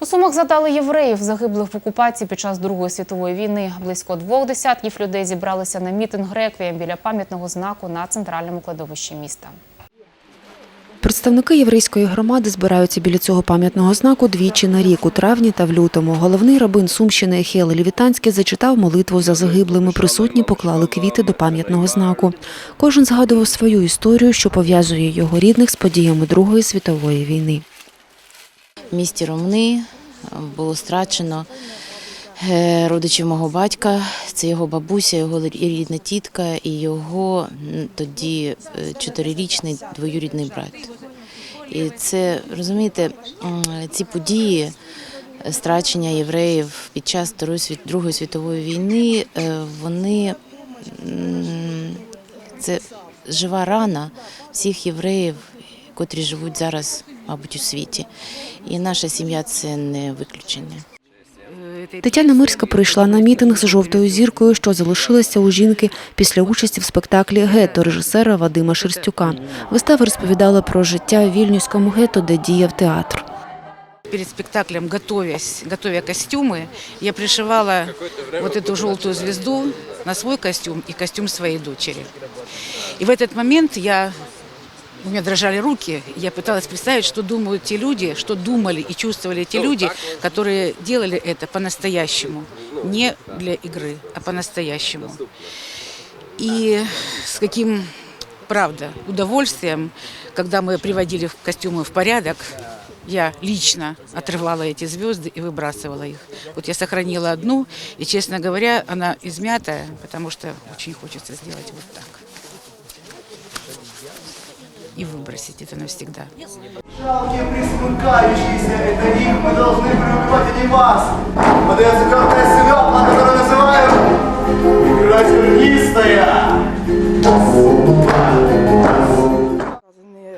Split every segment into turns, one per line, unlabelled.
У Сумах задали євреїв, загиблих в окупації під час Другої світової війни. Близько двох десятків людей зібралися на мітинг реквієм біля пам'ятного знаку на центральному кладовищі міста.
Представники єврейської громади збираються біля цього пам'ятного знаку двічі на рік у травні та в лютому. Головний рабин Сумщини Ехіел Лівітанський зачитав молитву за загиблими. Присутні поклали квіти до пам'ятного знаку. Кожен згадував свою історію, що пов'язує його рідних з подіями Другої світової війни.
Місті Ромни було страчено е, родичів мого батька. Це його бабуся, його рідна тітка і його тоді е, чотирирічний двоюрідний брат. І це розумієте, ці події. е, Страчення євреїв під час Другої світової війни, вони це жива рана всіх євреїв, котрі живуть зараз, мабуть, у світі. І наша сім'я це не виключення.
Тетяна Мирська прийшла на мітинг з жовтою зіркою, що залишилася у жінки після участі в спектаклі Гетто режисера Вадима Шерстюка. Вистава розповідала про життя в вільнюському гетто, де діяв театр.
Перед спектаклем, готовясь, готовя костюмы, я пришивала вот эту желтую звезду на свой костюм и костюм своей дочери. И в этот момент я, у меня дрожали руки, я пыталась представить, что думают те люди, что думали и чувствовали те люди, которые делали это по-настоящему, не для игры, а по-настоящему. И с каким, правда, удовольствием, когда мы приводили костюмы в порядок, я лично отрывала эти звезды и выбрасывала их. Вот я сохранила одну, и, честно говоря, она измятая, потому что очень хочется сделать вот так. И выбросить это навсегда.
Жалкие присмыкающиеся, это их мы должны преубивать, а не вас. Подается короткая селедка, которую называют игра зернистая.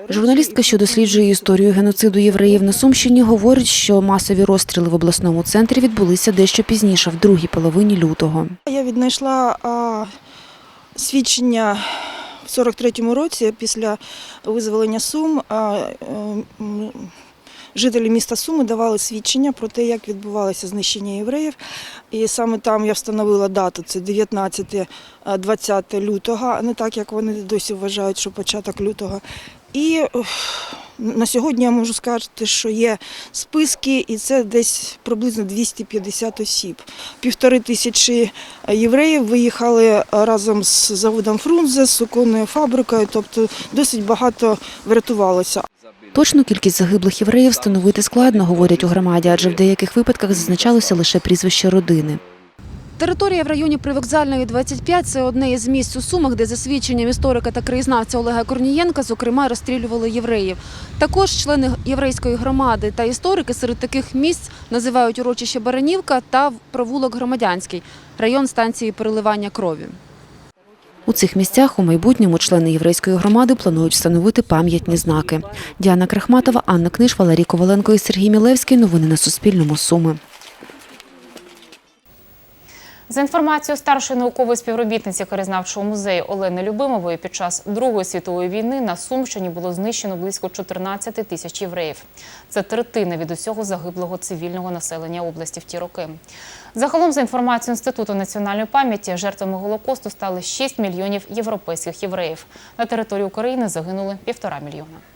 Журналістка, що досліджує історію геноциду євреїв на Сумщині, говорить, що масові розстріли в обласному центрі відбулися дещо пізніше, в другій половині лютого.
Я віднайшла а, свідчення в 43-му році після визволення Сум. Е, жителі міста Суми давали свідчення про те, як відбувалося знищення євреїв. І саме там я встановила дату, це 19-20 лютого, а не так, як вони досі вважають, що початок лютого. І ух, на сьогодні я можу сказати, що є списки, і це десь приблизно 250 осіб. Півтори тисячі євреїв виїхали разом з заводом Фрунзе, з суконною фабрикою, тобто досить багато врятувалося.
Точну кількість загиблих євреїв встановити складно, говорять у громаді, адже в деяких випадках зазначалося лише прізвище родини.
Територія в районі Привокзальної 25 – це одне із місць у Сумах, де за свідченням історика та краєзнавця Олега Корнієнка, зокрема, розстрілювали євреїв. Також члени єврейської громади та історики серед таких місць називають урочище Баранівка та провулок Громадянський, район станції переливання крові.
У цих місцях у майбутньому члени єврейської громади планують встановити пам'ятні знаки. Діана Крахматова, Анна Книж, Валерій Коваленко і Сергій Мілевський. Новини на Суспільному. Суми.
За інформацією старшої наукової співробітниці краєзнавчого музею Олени Любимової, під час Другої світової війни на Сумщині було знищено близько 14 тисяч євреїв. Це третина від усього загиблого цивільного населення області в ті роки. Загалом, за інформацією Інституту національної пам'яті, жертвами Голокосту стали 6 мільйонів європейських євреїв. На території України загинули півтора мільйона.